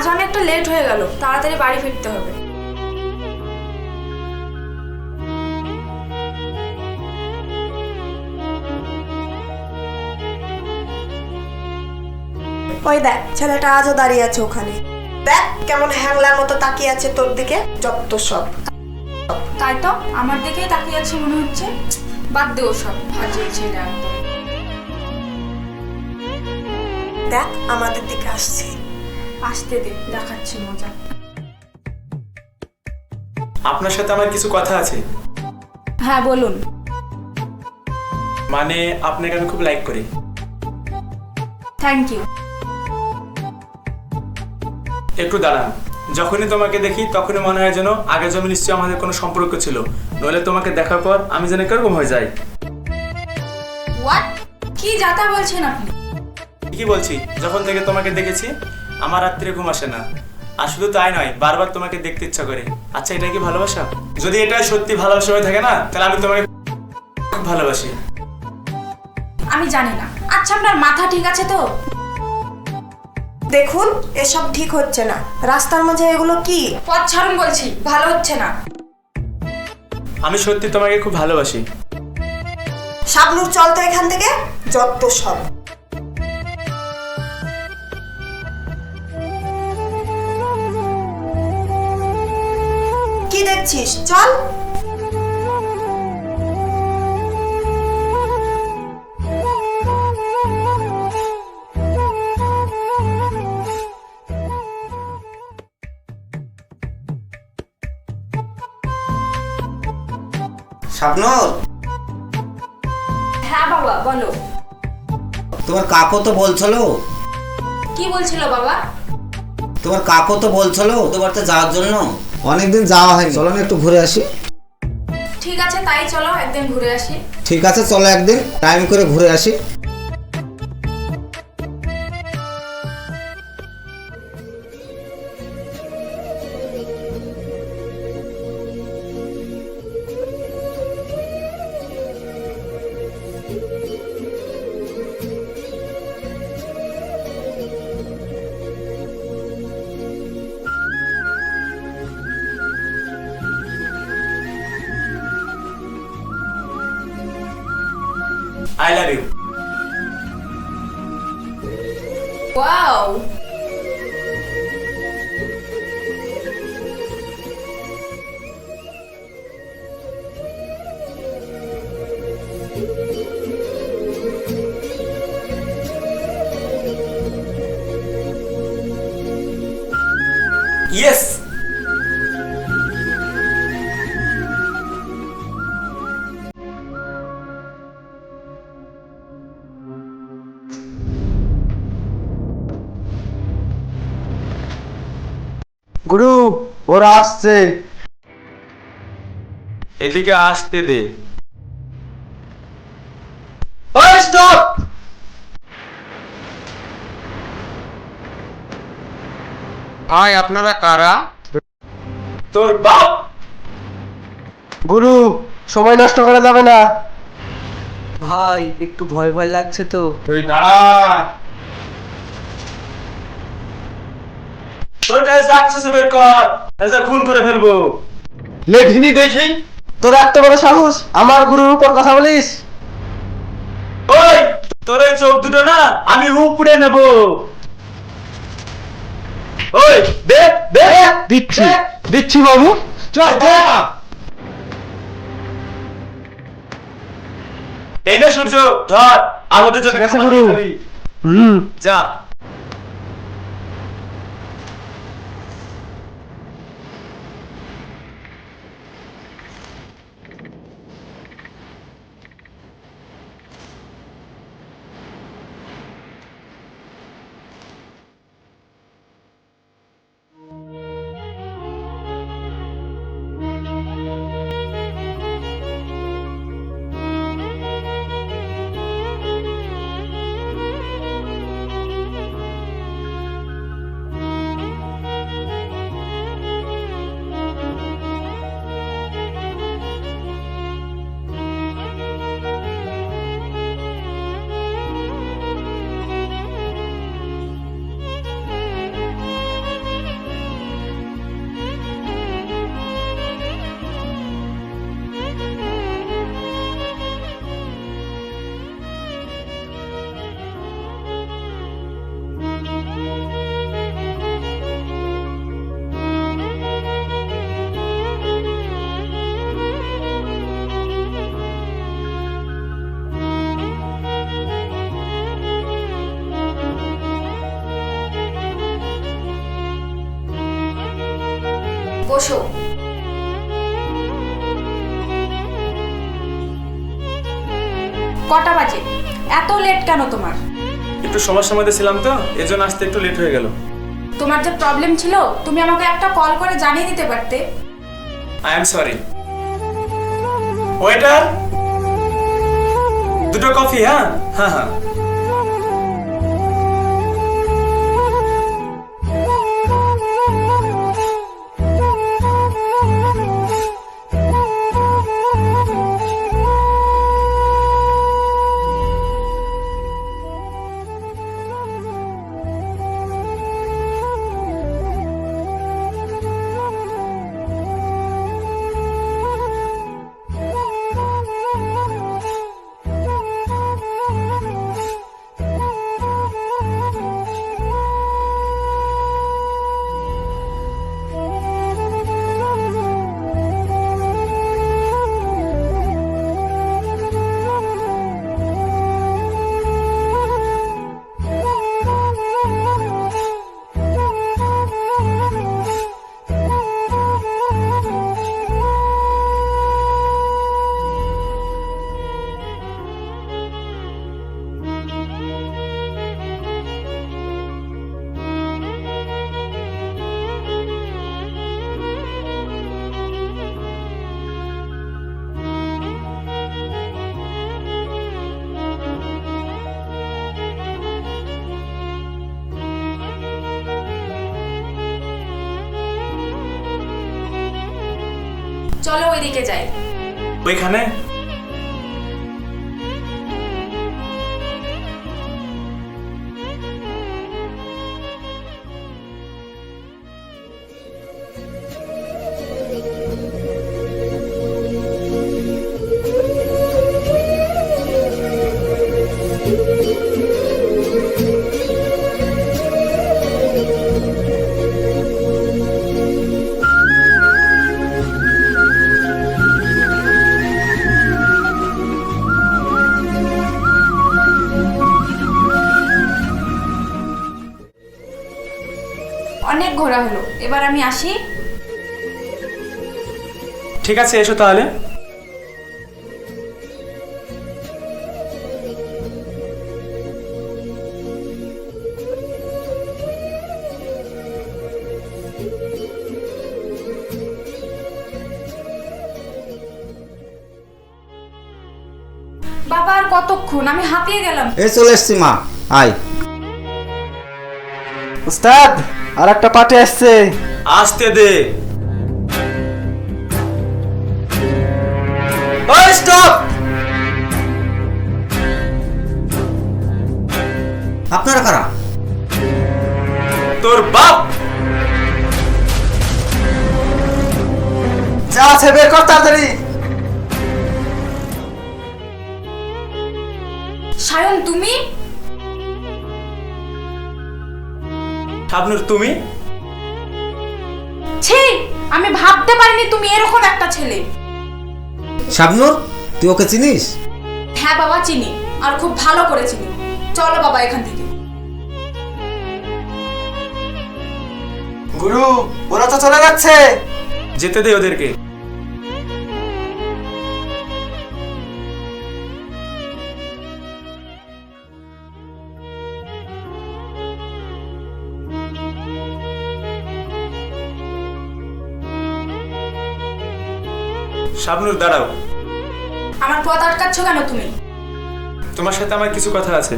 আজ অনেকটা লেট হয়ে গেল তাড়াতাড়ি বাড়ি ফিরতে হবে। ওই দেখ ছেলেটা আজও দাঁড়িয়ে আছে ওখানে। দেখ কেমন হ্যাংলার মতো তাকিয়ে আছে তোর দিকে যত সব। তাই তো আমার দিকেই তাকিয়ে আছে মনে হচ্ছে। বাদ দেও সব ফাজিল ছেলে। দেখ আমাদের দিকে আসছে। আসতে দে দেখাচ্ছি মজা। আপনার সাথে আমার কিছু কথা আছে। হ্যাঁ বলুন। মানে আপনাকে আমি খুব লাইক করি। থ্যাংক ইউ একটু দাঁড়ান। যখনই তোমাকে দেখি তখনই মনে হয় যেন আগে জমি নিশ্চয়ই আমাদের কোনো সম্পর্ক ছিল। নইলে তোমাকে দেখার পর আমি যেন কীরকম হয়ে যাই। হোয়াট কি যাতা বলছেন আপনি? কি বলছি। যখন থেকে তোমাকে দেখেছি আমার রাত্রে ঘুম আসে না। আর শুধু তাই নয় বারবার তোমাকে দেখতে ইচ্ছা করে। আচ্ছা এটা কি ভালোবাসা? যদি এটা সত্যি ভালোবাসা হয়ে থাকে না তাহলে আমি তোমাকে খুব ভালোবাসি। আমি জানি না। আচ্ছা আপনার মাথা ঠিক আছে তো? দেখুন এসব ঠিক হচ্ছে না। রাস্তার মাঝে এগুলো কি? পথ ছাড়ুন বলছি ভালো হচ্ছে না। আমি সত্যি তোমাকে খুব ভালোবাসি। শাবনুর চল তো এখান থেকে। যত সব। কি দেখছিস চল। স্বপ্নর হ্যাঁ বাবা বলো। তোমার কাকু তো বলছিল। কি বলছিল বাবা? তোমার কাকু তো বলছিল তোমার তো যাওয়ার জন্য। অনেকদিন যাওয়া হয়নি। চলো না একটু ঘুরে আসি। ঠিক আছে তাই চলো একদিন ঘুরে আসি। ঠিক আছে চলো একদিন। টাইম করে ঘুরে আসি। ইয়েস গুরু ওরা আসছে এদিকে আসতে দে ওই স্টপ ভাই আপনারা কারা? তোর বাপ? গুরু সময় নষ্ট করা যাবে না। ভাই একটু ভয় ভয় লাগছে তো। তুই দাঁড়া। তোর কাছে সাকসেস বের কর। এসে খুন করে ফেলব। লেখিনি দেখি তোর এত বড় সাহস? আমার গুরুর উপর কথা বলিস? ওই তোর এই চোখ দুটো না আমি উপড়ে নেব। ওই দে দে। দিচ্ছি। দিচ্ছি বাবু। চল। এই না সূর্য ধর আমাদের জন্য যা। কেন তোমার? একটু সমস্যার মধ্যে ছিলাম তো এজন্য আসতে একটু লেট হয়ে গেল। তোমার যে প্রবলেম ছিল তুমি আমাকে একটা কল করে জানিয়ে দিতে পারতে? আই এম সরি ওয়েটার দুটো কফি হ্যাঁ? হ্যাঁ হ্যাঁ। ওইদিকে যাই ওইখানে এবার আমি আসি। ঠিক আছে এসো তাহলে। বাবা আর কতক্ষণ? আমি হাঁপিয়ে গেলাম। এই চলে এসছি মা। আয়। উস্তাদ আর একটা পার্টি আসছে। আসতে দে। স্টপ আপনারা কারা? তোর বাপ! যা আছে বের কর তাড়াতাড়ি। সায়ন তুমি? শাবনুর তুমি? ছি আমি ভাবতে পারিনি তুমি এরকম একটা ছেলে। শাবনুর তুই ওকে চিনিস? হ্যাঁ বাবা চিনি আর খুব ভালো করে চিনি। চলো বাবা এখান থেকে। গুরু ওরা তো চলে যাচ্ছে। যেতে দে ওদেরকে। শাবনুর দাঁড়াও। আমার পথ আটকাচ্ছ কেন তুমি? তোমার সাথে আমার কিছু কথা আছে।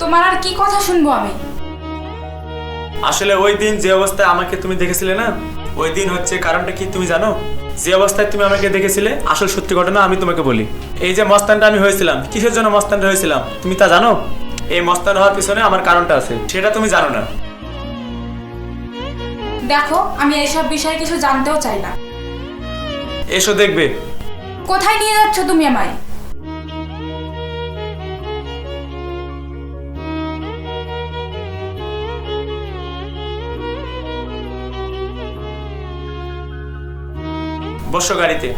তোমার আর কি কথা শুনব আমি? আসলে ওই দিন যে অবস্থায় আমাকে তুমি দেখেছিলে না ওই দিন হচ্ছে কারণটা কি তুমি জানো? যে অবস্থায় তুমি আমাকে দেখেছিলে আসল সত্যি ঘটনা আমি তোমাকে বলি। এই যে মস্তানটা আমি হয়েছিলাম কিসের জন্য মস্তানটা হয়েছিলাম? তুমি তা জানো? এই মস্তান হওয়ার পিছনে আমার কারণটা আছে সেটা তুমি জানো না। দেখো আমি এইসব বিষয়ে কিছু জানতেও চাই না। এসো দেখবে। কোথায় নিয়ে যাচ্ছ তুমি আমায়? বসো গাড়িতে।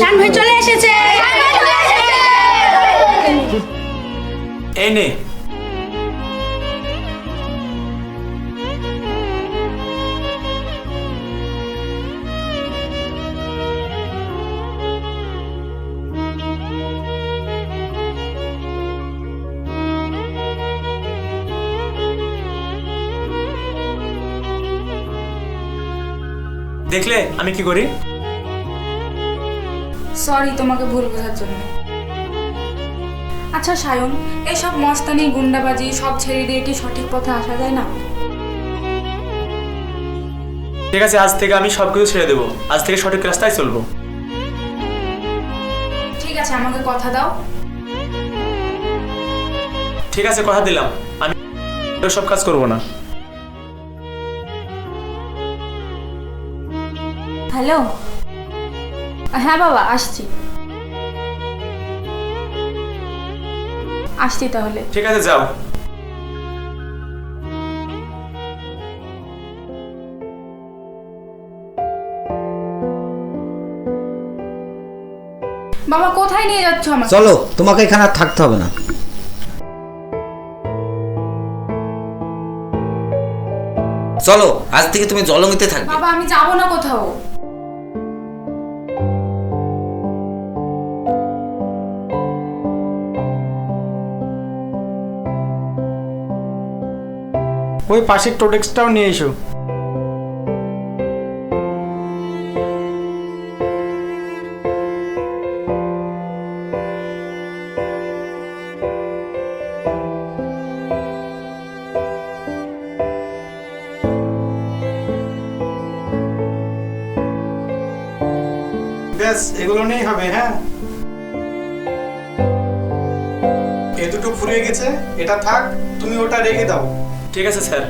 শান ভাই চলে এসেছে। নে। দেখলে আমি কি করি? সরি তোমাকে ভুল বোঝার জন্য। আচ্ছা সায়ন এসব মস্তানি গুন্ডাবাজি সব ছেড়ে দিয়ে কি সঠিক পথে আসা যায় না? ঠিক আছে আজ থেকে আমি সব কিছু ছেড়ে দেবো। আজ থেকে সঠিক রাস্তায় চলবো। ঠিক আছে আমাকে কথা দাও। ঠিক আছে কথা দিলাম। আমি সব কাজ করব না। হ্যালো? হ্যাঁ বাবা আসছি। আসছি তাহলে। ঠিক আছে যাও। বাবা কোথায় নিয়ে যাচ্ছ আমাকে? চলো তোমাকে এখানে আর থাকতে হবে না। চলো আজ থেকে তুমি জলমিতে থাকবে। বাবা আমি যাব না কোথাও। ওই পাশের টোটেক্সটাও নিয়ে এসো। ব্যাস, এগুলো নিয়েই হবে হ্যাঁ? এ দুটো ফুরিয়ে গেছে, এটা থাক, তুমি ওটা রেখে দাও। ঠিক আছে স্যার।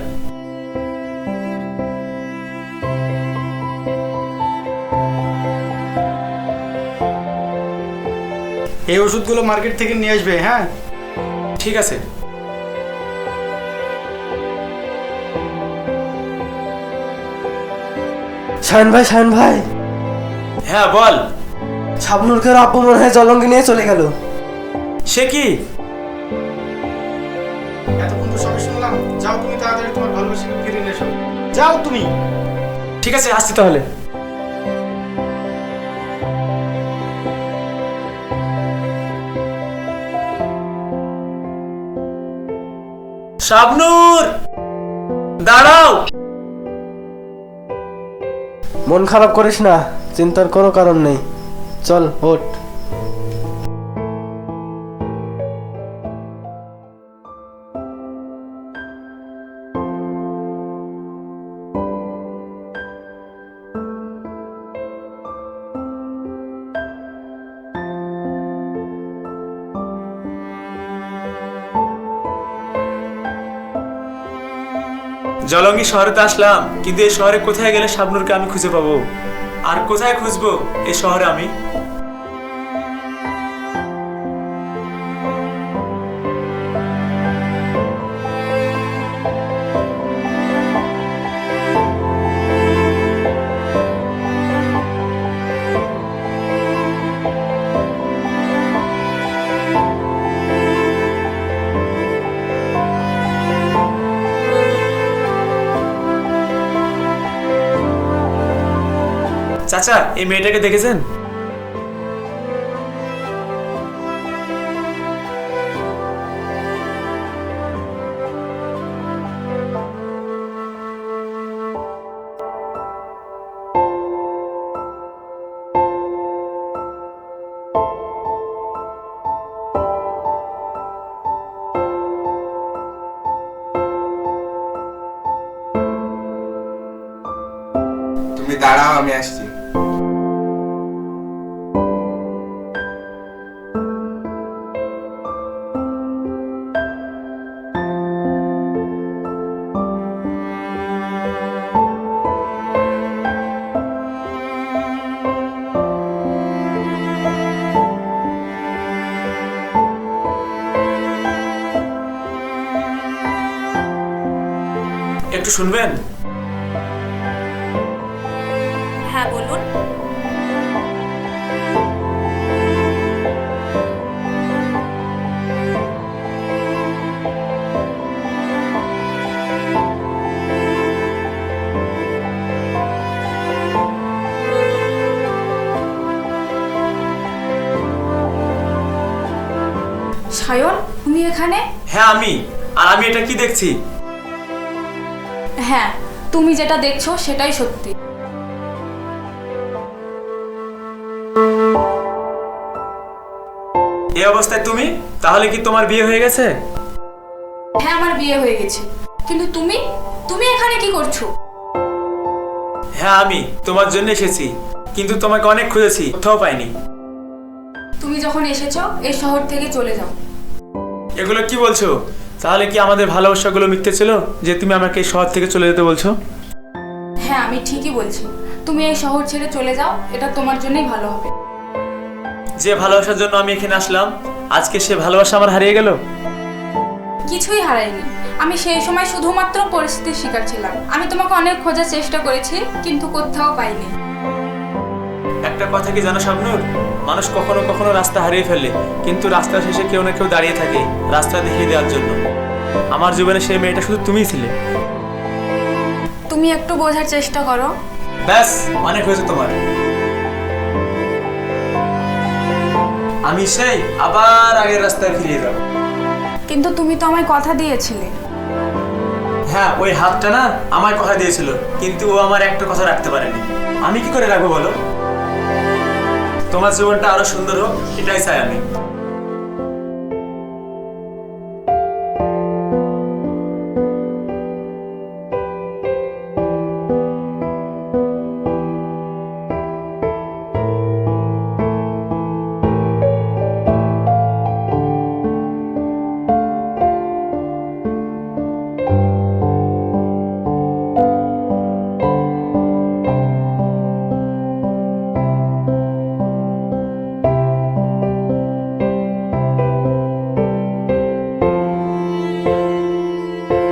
এই ওষুধগুলো মার্কেট থেকে নিয়ে আসবে হ্যাঁ? ঠিক আছে। শায়ন ভাই শায়ন ভাই। হ্যাঁ বল। শাবনুরকে আব্বু মনে হয় জলঙ্গি নিয়ে চলে গেল। সে কি? সবই শুনলাম। যাও তুমি তাড়াতাড়ি তোমার ভালোবাসাকে ফিরে নিয়ে এসো। যাও তুমি। ঠিক আছে আসছি তাহলে। শাবনুর! দাঁড়াও! মন খারাপ করিস না চিন্তার কোনো কারণ নেই। চল ওঠ। জলঙ্গি শহরে তো আসলাম, কিন্তু এই শহরে কোথায় গেলে শাবনুরকে আমি খুঁজে পাবো? আর কোথায় খুঁজবো এই শহরে আমি? চাচা এই মেয়েটাকে দেখেছেন? তুমি দাঁড়াও আমি আসছি। একটু শুনবেন? হ্যাঁ বলুন। সায়ন তুমি এখানে? হ্যাঁ আমি। আর আমি এটা কি দেখছি? তুমি যেটা দেখছ সেটাই সত্যি। এই অবস্থায় তুমি? তাহলে কি তোমার বিয়ে হয়ে গেছে? হ্যাঁ আমার বিয়ে হয়ে গেছে। কিন্তু তুমি? তুমি এখানে কি করছ? হ্যাঁ আমি তোমার জন্য এসেছি। কিন্তু তোমাকে অনেক খুঁজেছি কোথাও পাইনি। তুমি যখন এসেছ এই শহর থেকে চলে যাও। এগুলো কি বলছো? তাহলে কি আমাদের ভালোবাসাগুলো মিথ্যে ছিল? যে তুমি আমাকে এই শহর থেকে চলে যেতে বলছো? হ্যাঁ আমি ঠিকই বলছি। তুমি এই শহর ছেড়ে চলে যাও এটা তোমার জন্যই ভালো হবে। যে ভালোবাসার জন্য আমি এখানে আসলাম আজকে সে ভালোবাসা আমার হারিয়ে গেল? কিছুই হারাইনি আমি সেই সময় শুধুমাত্র পরিস্থিতির শিকার ছিলাম। আমি তোমাকে অনেক খোঁজার চেষ্টা করেছি কিন্তু কোথাও পাইনি। একটা কথা কি জানো স্বপ্নুর মানুষ কখনো কখনো রাস্তা হারিয়ে ফেলে কিন্তু রাস্তা শেষে কেউ না কেউ দাঁড়িয়ে থাকে রাস্তা দেখিয়ে দেওয়ার জন্য। আমার জীবনে সেই মেয়েটা শুধু তুমিই ছিলে। তুমি একটু বোঝার চেষ্টা করো। ব্যাস অনেক হয়েছে তোমার। আমি সেই আবার আগের রাস্তায় ফিরিয়ে যাব। কিন্তু তুমি তো আমায় কথা দিয়েছিলে। হ্যাঁ ওই হাতটা না আমার কথা দিয়েছিল কিন্তু ও আমার একটা কথা রাখতে পারেনি। আমি কি করে রাখব বলো? তোমার জীবনটা আরও সুন্দর হোক এটাই চাই আমি।